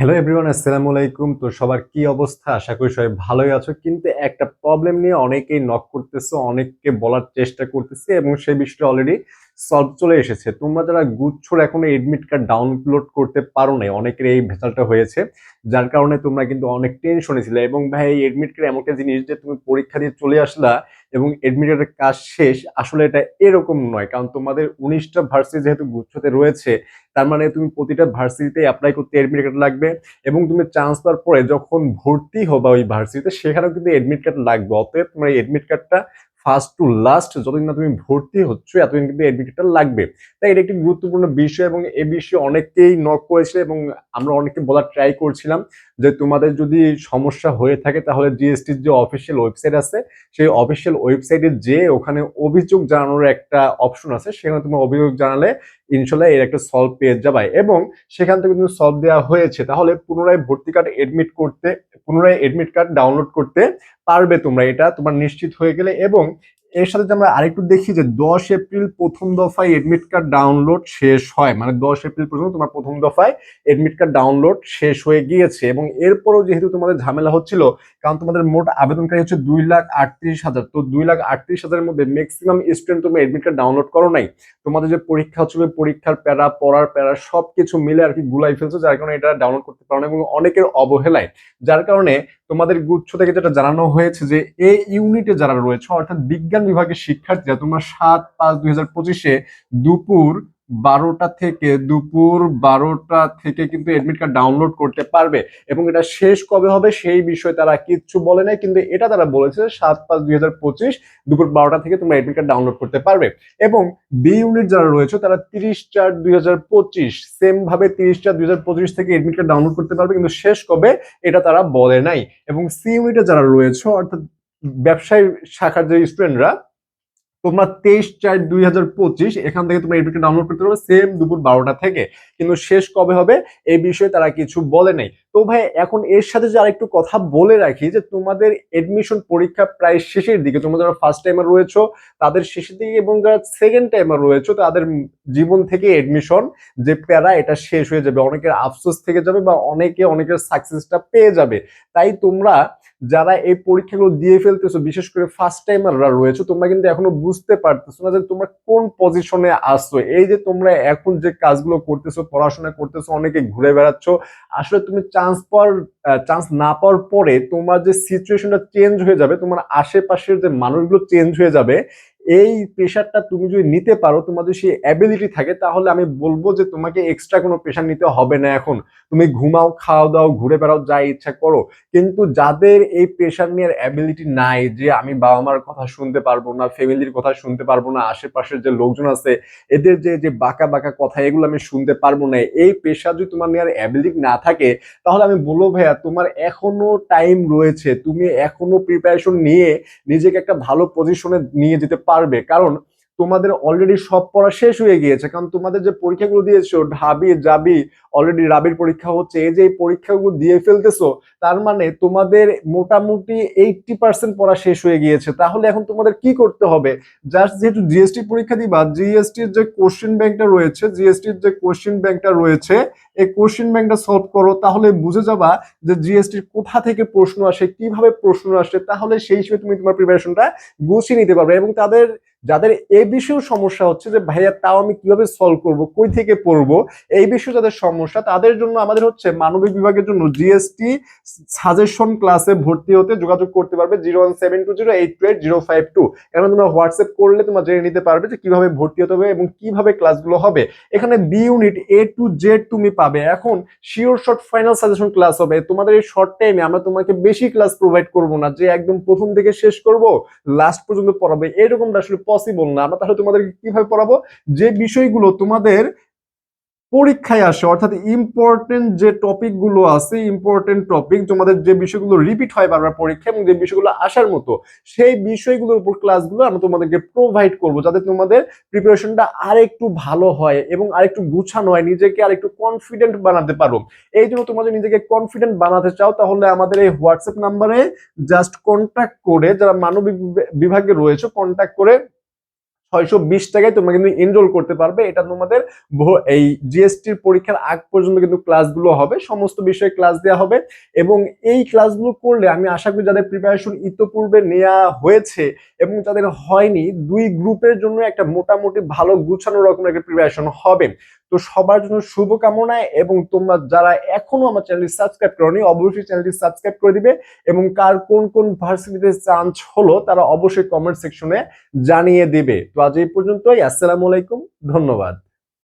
Hello everyone আসসালামু আলাইকুম। তো সবার কি অবস্থা? আশা করি সবাই ভালোই আছো। কিন্তু একটা প্রবলেম নিয়ে অনেকেই নক করতেছো, অনেককে বলার চেষ্টা করতেছে এবং সেই বিষয়টা অলরেডি সলভ চলে এসেছে। তোমরা যারা গুচ্ছর এখনও এডমিট কার্ড ডাউনলোড করতে পারো নাই, অনেকের এই ভেজালটা হয়েছে। যার কারণে তোমরা কিন্তু অনেক টেনশনে ছিলে এবং ভাই, এই এডমিট কার্ড এমন একটা জিনিস যে তুমি পরীক্ষা দিয়ে চলে আসলা এবং এডমিট কার্ডের কাজ শেষ, আসলে এটা এরকম নয়। কারণ তোমাদের উনিশটা ভার্সিটি যেহেতু গুচ্ছতে রয়েছে, তার মানে তুমি প্রতিটা ভার্সিটিতে অ্যাপ্লাই করতে এডমিট কার্ড লাগবে এবং তুমি চান্স পাওয়ার পরে যখন ভর্তি হবা ওই ভার্সিটিতে সেখানেও কিন্তু এডমিট কার্ড লাগবে। অতএব তোমার এই এডমিট কার্ডটা ফার্স্ট টু লাস্ট যতদিন না তুমি ভর্তি হচ্ছ, এতদিন কিন্তু কার্ডটা লাগবে। তাই এটা একটি গুরুত্বপূর্ণ বিষয় এবং এ বিষয়ে অনেকেই নক করেছে এবং আমরা অনেকে বলার ট্রাই করছিলাম যে তোমাদের যদি সমস্যা হয়ে থাকে তাহলে জিএসটির যে অফিসিয়াল ওয়েবসাইট আছে, সেই অফিসিয়াল ওয়েবসাইটে যে ওখানে অভিযোগ জানানোর একটা অপশন আছে। সেখানে তুমি অভিযোগ জানালে ইনশাল্লাহ এর একটা সলভ পেয়ে যাবে এবং সেখান থেকে কিন্তু সলভ দেওয়া হয়েছে, তাহলে পুনরায় ভর্তি কার্ড এডমিট করতে পুনরায় এডমিট কার্ড ডাউনলোড করতে পারবে তোমরা এটা তোমার নিশ্চিত হয়ে গেলে এবং এর সাথে আমরা আরেকটু দেখি যে দশ এপ্রিল প্রথম দফায় এডমিট কার্ড ডাউনলোড শেষ হয় মানে দশ এপ্রিল পর্যন্ত তোমার প্রথম দফায় এডমিট কার্ড ডাউনলোড শেষ হয়ে গিয়েছে এবং এরপরও যেহেতু তোমাদের ঝামেলা হচ্ছিল, কারণ তোমাদের মোট আবেদনকারী হচ্ছে দুই লাখ আটত্রিশ হাজার। তো দুই লাখ আটত্রিশ হাজারের মধ্যে ম্যাক্সিমাম স্টুডেন্ট তুমি এডমিট কার্ড ডাউনলোড করো নাই। তোমাদের যে পরীক্ষা হচ্ছিল পরীক্ষার প্যারা, পড়ার প্যারা সব কিছু মিলে আর কি গুলাই ফেলছো, যার কারণে এটা ডাউনলোড করতে পারো না এবং অনেকের অবহেলায়। যার কারণে তোমাদের গুচ্ছ থেকে যেটা জানানো হয়েছে যে এ ইউনিটে যারা রয়েছে, অর্থাৎ বিজ্ঞান বিভাগের শিক্ষার্থীরা, তোমরা সাত পাঁচ দুই হাজার পঁচিশে দুপুর বারোটা থেকে দুপুর বারোটা থেকে কিন্তু এডমিট কার্ড ডাউনলোড করতে পারবে। এবং এটা শেষ কবে হবে সেই বিষয়ে তারা কিচ্ছু বলে নাই, কিন্তু এটা তারা বলেছে সাত পাঁচ দুই হাজার পঁচিশ দুপুর বারোটা থেকে তোমরা এডমিট কার্ড ডাউনলোড করতে পারবে। এবং বি ইউনিট যারা রয়েছে তারা তিরিশ চার দুই হাজার পঁচিশ সেম ভাবে তিরিশ চার দুই হাজার পঁচিশ থেকে এডমিট কার্ড ডাউনলোড করতে পারবে, কিন্তু শেষ কবে এটা তারা বলে নাই। এবং সি ইউনিটে যারা রয়েছে, অর্থাৎ ব্যবসায়ী শাখার যে স্টুডেন্টরা তোমরা তেইশ চার দুই হাজার পঁচিশ এখান থেকে তোমরা এডমিট ডাউনলোড করতে পারবে সেম দুপুর বারোটা থেকে। কিন্তু শেষ কবে হবে এই বিষয়ে তারা কিছু বলে নাই। তো ভাই, এখন এর সাথে যে আরেকটু কথা বলে রাখি যে তোমাদের এডমিশন পরীক্ষা প্রায় শেষের দিকে, তোমরা যারা ফার্স্ট টাইমার রয়েছো, তাদের শেষের দিকে এবং যারা সেকেন্ড টাইমার রয়েছো, তাদের জীবন থেকে এডমিশন যে প্যারা, এটা শেষ হয়ে যাবে। অনেকের আফসোস থেকে যাবে বা অনেকে অনেকের সাকসেসটা পেয়ে যাবে। তাই তোমরা যারা এই পরীক্ষাগুলো দিয়ে ফেলতেছো, বিশেষ করে ফার্স্ট টাইমাররা রয়েছে, তোমরা কিন্তু এখনও বুঝতে পারতেছো না যে তোমরা কোন পজিশনে আসছো এই যে তোমরা এখন যে কাজগুলো করতেছো, পড়াশোনা করতেছো, অনেকে ঘুরে বেড়াচ্ছ, আসলে তুমি চান্স পাওয়ার চান্স না পাওয়ার পরে তোমার যে সিচুয়েশনটা চেঞ্জ হয়ে যাবে, তোমার আশেপাশের যে মানুষগুলো চেঞ্জ হয়ে যাবে এই প্রেশারটা তুমি যদি নিতে পারো, তোমাদের সেই অ্যাবিলিটি থাকে, তাহলে আমি বলব যে তোমাকে এক্সট্রা কোনো প্রেশার নিতে হবে না এখন। তুমি ঘুমাও খাওয়া দাও, ঘুরে বেড়াও, যা ইচ্ছা করো। কিন্তু যাদের এই প্রেশার নেওয়ার অ্যাবিলিটি নাই, যে আমি বাবা মার কথা শুনতে পারব না ফ্যামিলির কথা শুনতে পারব না, আশেপাশের যে লোকজন আছে, এদের যে যে বাঁকা বাঁকা কথা, এগুলো আমি শুনতে পারব না, এই প্রেশার যদি তোমার নেওয়ার অ্যাবিলিটি না থাকে, তাহলে আমি বলব, ভাইয়া, তোমার এখনও টাইম রয়েছে। তুমি এখনও প্রিপারেশন নিয়ে নিজেকে একটা ভালো পজিশনে নিয়ে যেতে পারবে। কারণ তোমাদের অলরেডি সব পড়া শেষ হয়ে গিয়েছে, কারণ তোমাদের যে পরীক্ষাগুলো দিয়েছ, ঢাবি, জাবি অলরেডি রাবির পরীক্ষা হচ্ছে, এই যে এই পরীক্ষাগুলো দিয়ে ফেলতেছো, তার মানে তোমাদের মোটামুটি এইটটি পার্সেন্ট পড়া শেষ হয়ে গিয়েছে। তাহলে এখন তোমাদের কি করতে হবে? জাস্ট যেহেতু জিএসটি পরীক্ষা দিবা জিএসটির যে কোশ্চেন ব্যাংকটা রয়েছে জিএসটির যে কোশ্চেন ব্যাংকটা রয়েছে, এই কোশ্চেন ব্যাংকটা সলভ করো, তাহলে বুঝে যাবা যে জিএসটির কোথা থেকে প্রশ্ন আসে, কীভাবে প্রশ্ন আসে, তাহলে সেই হিসেবে তুমি তোমার প্রিপারেশনটা গুছিয়ে নিতে পারবে এবং তাদের যাদের এই বিষয়েও সমস্যা হচ্ছে যে, ভাইয়া, তাও আমি কীভাবে সলভ করব? কই থেকে পড়ব? এই বিষয়ে যাদের সমস্যা, তাদের জন্য আমাদের হচ্ছে মানবিক বিভাগের জন্য জিএসটি সাজেশন ক্লাসে ভর্তি হতে যোগাযোগ করতে পারবে zero one seven two zero eight two eight zero five two কারণ তোমরা হোয়াটসঅ্যাপ করলে তোমরা জেনে নিতে পারবে যে, কীভাবে ভর্তি হতে হবে এবং কীভাবে ক্লাসগুলো হবে। এখানে B unit A to Z তুমি পাবে। এখন sure short final suggestion class হবে। তোমাদের এই শর্ট টাইমে আমরা তোমাকে বেশি ক্লাস প্রোভাইড করব না। যে একদম প্রথম থেকে শেষ করব লাস্ট পর্যন্ত পড়াবে। এরকমটা আসলে পসিবল না। আমরা তাহলে তোমাদেরকে কীভাবে পড়াবো? যে বিষয়গুলো তোমাদের পরীক্ষায় আসে, অর্থাৎ ইম্পর্টেন্ট যে টপিকগুলো আছে ইম্পর্টেন্ট টপিক তোমাদের যে বিষয়গুলো রিপিট হয় বারবার পরীক্ষা এবং যে বিষয়গুলো আসার মতো, সেই বিষয়গুলোর উপর ক্লাসগুলো আমরা তোমাদেরকে প্রোভাইড করব যাতে তোমাদের প্রিপারেশনটা আরেকটু ভালো হয় এবং আরেকটু গুছানো হয়, নিজেকে আরেকটু কনফিডেন্ট বানাতে পারো। এই জন্য তোমাদের নিজেকে কনফিডেন্ট বানাতে চাও, তাহলে আমাদের এই হোয়াটসঅ্যাপ নাম্বারে জাস্ট কন্ট্যাক্ট করে, যারা মানবিক বিভাগে রয়েছে কন্ট্যাক্ট করে ছয়শো বিশ টাকায় তোমরা কিন্তু এনরোল করতে পারবে। এটা তোমাদের এই জিএসটির পরীক্ষার আগ পর্যন্ত কিন্তু ক্লাসগুলো হবে, সমস্ত বিষয়ে ক্লাস দেওয়া হবে এবং এই ক্লাসগুলো করলে আমি আশা করি যাদের প্রিপারেশন ইতোপূর্বে নেওয়া হয়েছে এবং যাদের হয়নি, দুই গ্রুপের জন্য একটা মোটামুটি ভালো গুছানো রকমের একটা প্রিপারেশন হবে। তো সবার জন্য শুভকামনা এবং তোমরা যারা এখনও আমার চ্যানেলটি সাবস্ক্রাইব করনি, অবশ্যই চ্যানেলটি সাবস্ক্রাইব করে দিবে এবং কার কোন কোন ভার্সিটিতে চান্স হলো তারা অবশ্যই কমেন্ট সেকশনে জানিয়ে দিবে। তো আজ এই পর্যন্তই, আসসালামু আলাইকুম, ধন্যবাদ।